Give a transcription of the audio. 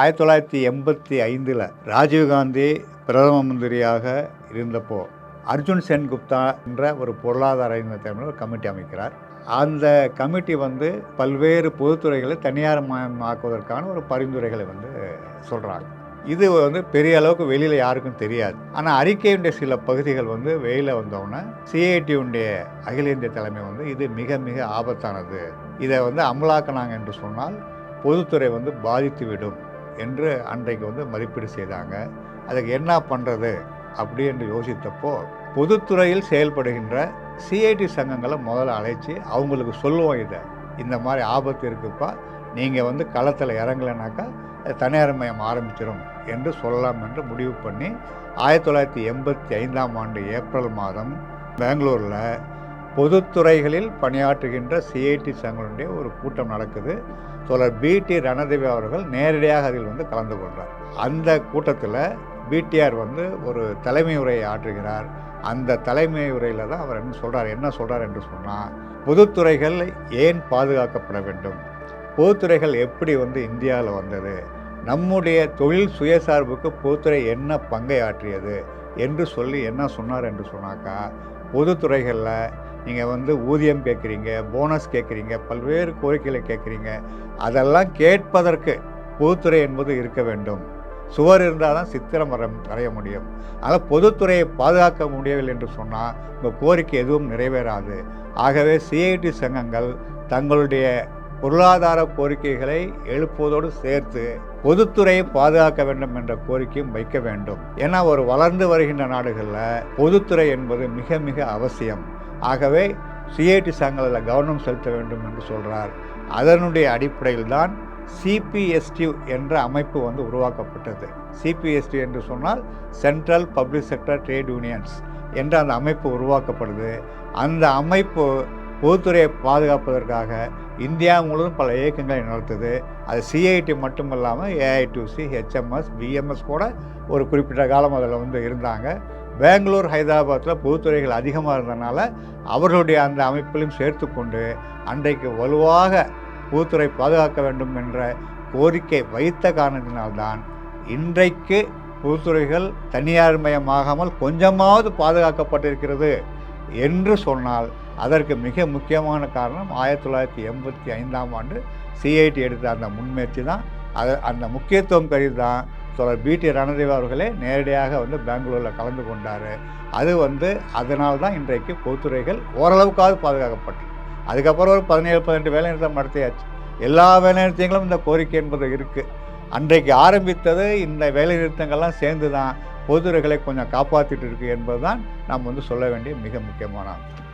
ஆயிரத்தி தொள்ளாயிரத்தி எண்பத்தி ஐந்தில் ராஜீவ்காந்தி பிரதம மந்திரியாக இருந்தப்போ அர்ஜுன் சென்குப்தா என்ற ஒரு பொருளாதார தலைமையில் ஒரு கமிட்டி அமைக்கிறார். அந்த கமிட்டி வந்து பல்வேறு பொதுத்துறைகளை தனியார் மயமாக்குவதற்கான ஒரு பரிந்துரைகளை வந்து சொல்கிறாங்க இது வந்து பெரிய அளவுக்கு வெளியில் யாருக்கும் தெரியாது. ஆனால் அறிக்கையுடைய சில பகுதிகள் வந்து வெளியில் வந்தோடனே சிஐடியுடைய அகில இந்திய தலைமை வந்து இது மிக மிக ஆபத்தானது. இதை வந்து அமலாக்கினாங்க என்று சொன்னால் பொதுத்துறை வந்து பாதித்துவிடும். என்று அன்றைக்கு வந்து மதிப்பீடு செய்தாங்க. அதுக்கு என்ன பண்ணுறது அப்படி என்று யோசித்தப்போ பொதுத்துறையில் செயல்படுகின்ற சிஐடி சங்கங்களை முதல்ல அழைச்சி அவங்களுக்கு சொல்லுவோம் இதை. இந்த மாதிரி ஆபத்து இருக்குப்பா நீங்கள் வந்து களத்தில் இறங்கலைனாக்கா தனியார் மையம் ஆரம்பிச்சிடும் என்று சொல்லலாம் என்று முடிவு பண்ணி ஆயிரத்தி தொள்ளாயிரத்தி எண்பத்தி ஐந்தாம் ஆண்டு ஏப்ரல் மாதம் பெங்களூரில் பொதுத்துறைகளில் பணியாற்றுகின்ற சிஐடி சங்கங்களுடைய ஒரு கூட்டம் நடக்குது. தோழர் பிடி ரணதேவி அவர்கள் நேரடியாக அதில் வந்து கலந்து கொள்கிறார் அந்த கூட்டத்தில் பிடிஆர் வந்து ஒரு தலைமை உரையை ஆற்றுகிறார். அந்த தலைமை உரையில் தான் அவர் என்ன சொல்கிறார் என்ன சொல்கிறார் என்று சொன்னால் பொதுத்துறைகள் ஏன் பாதுகாக்கப்பட வேண்டும்? பொதுத்துறைகள் எப்படி வந்து இந்தியாவில் வந்தது? நம்முடைய தொழில் சுயசார்புக்கு பொதுத்துறை என்ன பங்கை ஆற்றியது? என்று சொல்லி என்ன சொன்னார் என்று சொன்னாக்கா பொதுத்துறைகளில் நீங்கள் வந்து ஊதியம் கேட்குறீங்க போனஸ் கேட்குறீங்க பல்வேறு கோரிக்கைகளை கேட்குறீங்க அதெல்லாம் கேட்பதற்கு பொதுத்துறை என்பது இருக்க வேண்டும். சுவர் இருந்தால் தான் சித்திரம் வர வரைய முடியும். ஆனால் பொதுத்துறையை பாதுகாக்க முடியவில்லை என்று சொன்னால் உங்கள் கோரிக்கை எதுவும் நிறைவேறாது. ஆகவே சிஐடி சங்கங்கள் தங்களுடைய பொருளாதார கோரிக்கைகளை எழுப்புவதோடு சேர்த்து பொதுத்துறையை பாதுகாக்க வேண்டும் என்ற கோரிக்கையும் வைக்க வேண்டும். ஏன்னா ஒரு வளர்ந்து வருகின்ற நாடுகளில் பொதுத்துறை என்பது மிக மிக அவசியம். ஆகவே சிஐடி சங்கங்களில் கவனம் செலுத்த வேண்டும் என்று சொல்கிறார் அதனுடைய அடிப்படையில் தான் சிபிஎஸ்டி என்ற அமைப்பு வந்து உருவாக்கப்பட்டது. சிபிஎஸ்டி என்று சொன்னால் central public sector trade unions என்ற அந்த அமைப்பு உருவாக்கப்படுது. அந்த அமைப்பு பொதுத்துறையை பாதுகாப்பதற்காக இந்தியா முழுவதும் பல இயக்கங்களை நடத்துது. அது சிஐடி மட்டும் இல்லாமல் ஏஐடிசி ஹெச்எம்எஸ் பிஎம்எஸ் கூட ஒரு குறிப்பிட்ட காலம் அதில் வந்து இருந்தாங்க. பெங்களூர் ஹைதராபாத்தில் பொதுத்துறைகள் அதிகமாக இருந்ததுனால அவர்களுடைய அந்த அமைப்பிலும் சேர்த்து கொண்டு அன்றைக்கு வலுவாக பொதுத்துறை பாதுகாக்க வேண்டும் என்ற கோரிக்கை வைத்த காரணத்தினால்தான் இன்றைக்கு பொதுத்துறைகள் தனியார் மயமாகாமல் கொஞ்சமாவது பாதுகாக்கப்பட்டிருக்கிறது என்று சொன்னால் அதற்கு மிக முக்கியமான காரணம் ஆயிரத்தி தொள்ளாயிரத்தி எண்பத்தி ஐந்தாம் ஆண்டு சிஐடி எடுத்த அந்த முன்முயற்சி தான். அது அந்த முக்கியத்துவம் கருதி தான் தொடர் பிடி ரணதேவ் அவர்களே நேரடியாக வந்து பெங்களூரில் கலந்து கொண்டார். அது வந்து அதனால் தான் இன்றைக்கு பொதுத்துறைகள் ஓரளவுக்காவது பாதுகாக்கப்பட்டு அதுக்கப்புறம் ஒரு பதினேழு பதினெட்டு வேலைநிறுத்தம் நடத்தியாச்சு. எல்லா வேலைநிறுத்தங்களும் இந்த கோரிக்கை என்பது இருக்குது அன்றைக்கு ஆரம்பித்தது இந்த வேலைநிறுத்தங்கள்லாம் சேர்ந்து தான் பொதுத்துறைகளை கொஞ்சம் காப்பாற்றிட்டு இருக்குது என்பது தான் நாம் வந்து சொல்ல வேண்டிய மிக முக்கியமான அம்சம்.